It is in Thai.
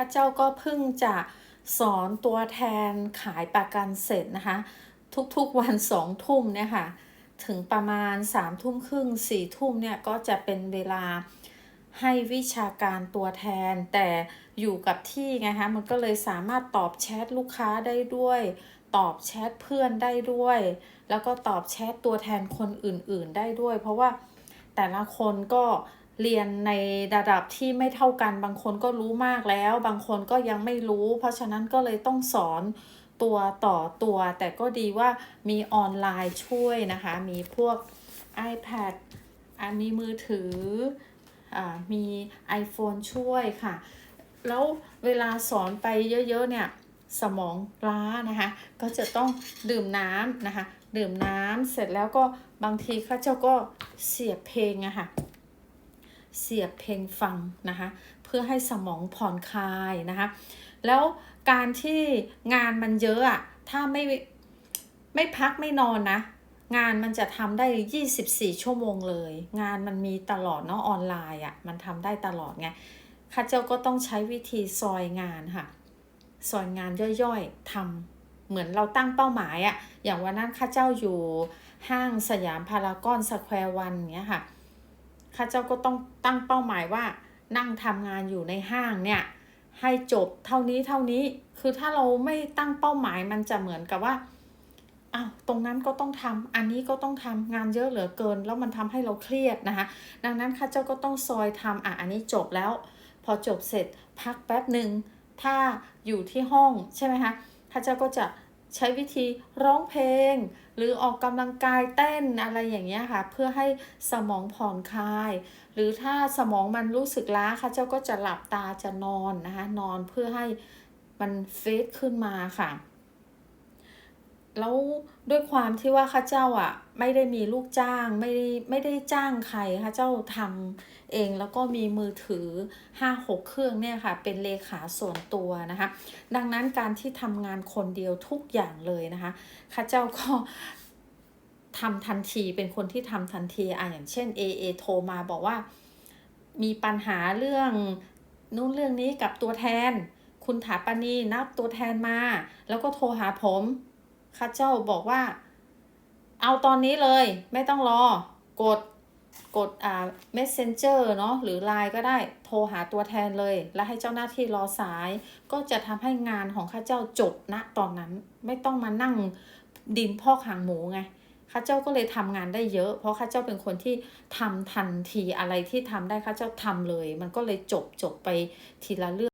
ข้าเจ้าก็เพิ่งจะสอนตัวแทนขายประกันเสร็จนะคะ ทุกๆวันสองทุ่มเนี่ยค่ะ ถึงประมาณสามทุ่มครึ่งสี่ทุ่มเนี่ยก็จะเป็นเวลาให้วิชาการตัวแทน แต่อยู่กับที่ไงคะมันก็เลยสามารถตอบแชทลูกค้าได้ด้วย ตอบแชทเพื่อนได้ด้วย แล้วก็ตอบแชทตัวแทนคนอื่นๆได้ด้วย เพราะว่าแต่ละคนก็ เรียนในระดับที่ไม่เท่ากัน บางคนก็รู้มากแล้ว บางคนก็ยังไม่รู้ เพราะฉะนั้นก็เลยต้องสอนตัวต่อตัว แต่ก็ดีว่ามีออนไลน์ช่วยนะคะ มีพวก iPad อะมีมือถืออ่ามี iPhone ช่วยค่ะ แล้วเวลาสอนไปเยอะๆเนี่ยสมองล้านะคะ ก็จะต้องดื่มน้ำนะคะ ดื่มน้ำเสร็จแล้วก็บางทีข้าเจ้าก็เสียบเพลงอะค่ะ เสียบเพลงฟังนะคะเพื่อให้สมองผ่อนคลายนะคะแล้วการที่งานมันเยอะอะถ้าไม่ไม่พักไม่นอนนะงานมันจะทำได้ 24 ชั่วโมงเลย งานมันมีตลอดเนาะออนไลน์อะมันทำได้ตลอดไงข้าเจ้าก็ต้องใช้วิธีซอยงานค่ะ ซอยงานย่อยๆทำเหมือนเราตั้งเป้าหมายอะอย่างวันนั้นข้าเจ้าอยู่ห้างสยามพารากอนสแควร์วันเนี้ยค่ะ ข้าเจ้าก็ต้องตั้งเป้าหมายว่านั่งทำงานอยู่ในห้างเนี่ยให้จบเท่านี้เท่านี้คือถ้าเราไม่ตั้งเป้าหมายมันจะเหมือนกับว่าอ้าวตรงนั้นก็ต้องทำอันนี้ก็ต้องทำงานเยอะเหลือเกิน แล้วมันทำให้เราเครียดนะคะ ดังนั้นข้าเจ้าก็ต้องซอยทำอะอันนี้จบแล้ว พอจบเสร็จพักแป๊บหนึ่งถ้าอยู่ที่ห้องใช่ไหมคะข้าเจ้าก็จะ ใช้วิธีร้องเพลง หรือออกกำลังกายเต้นอะไรอย่างเงี้ยค่ะ เพื่อให้สมองผ่อนคลาย หรือถ้าสมองมันรู้สึกล้าค่ะเจ้าก็จะหลับตาจะนอนนะคะ นอนเพื่อให้มันเฟซขึ้นมาค่ะ แล้วด้วยความที่ว่าข้าเจ้าอะไม่ได้มีลูกจ้างไม่ได้ไม่ได้จ้างใครข้าเจ้าทำเองแล้วก็มีมือถือ 5-6 เครื่องเนี่ยค่ะ เป็นเลขาส่วนตัวนะคะ ดังนั้นการที่ทำงานคนเดียวทุกอย่างเลยนะคะข้าเจ้าก็ทำทันทีเป็นคนที่ทำทันทีอะอย่างเช่น AA โทรมาบอกว่า มีปัญหาเรื่องนู้นเรื่องนี้กับตัวแทน คุณถาปณีนับตัวแทนมา แล้วก็โทรหาผม ข้าเจ้าบอกว่า เอาตอนนี้เลย ไม่ต้องรอ กดกดอ่า messenger เนาะหรือ Line ก็ได้โทรหาตัวแทนเลย แล้วให้เจ้าหน้าที่รอสาย ก็จะทำให้งานของข้าเจ้าจบณตอนนั้นไม่ต้องมานั่งดินพอกหางหมูไงข้าเจ้าก็เลยทำงานได้เยอะ เพราะข้าเจ้าเป็นคนที่ทำทันทีอะไรที่ทำได้ข้าเจ้าทำเลย มันก็เลยจบจบไปทีละเรื่อง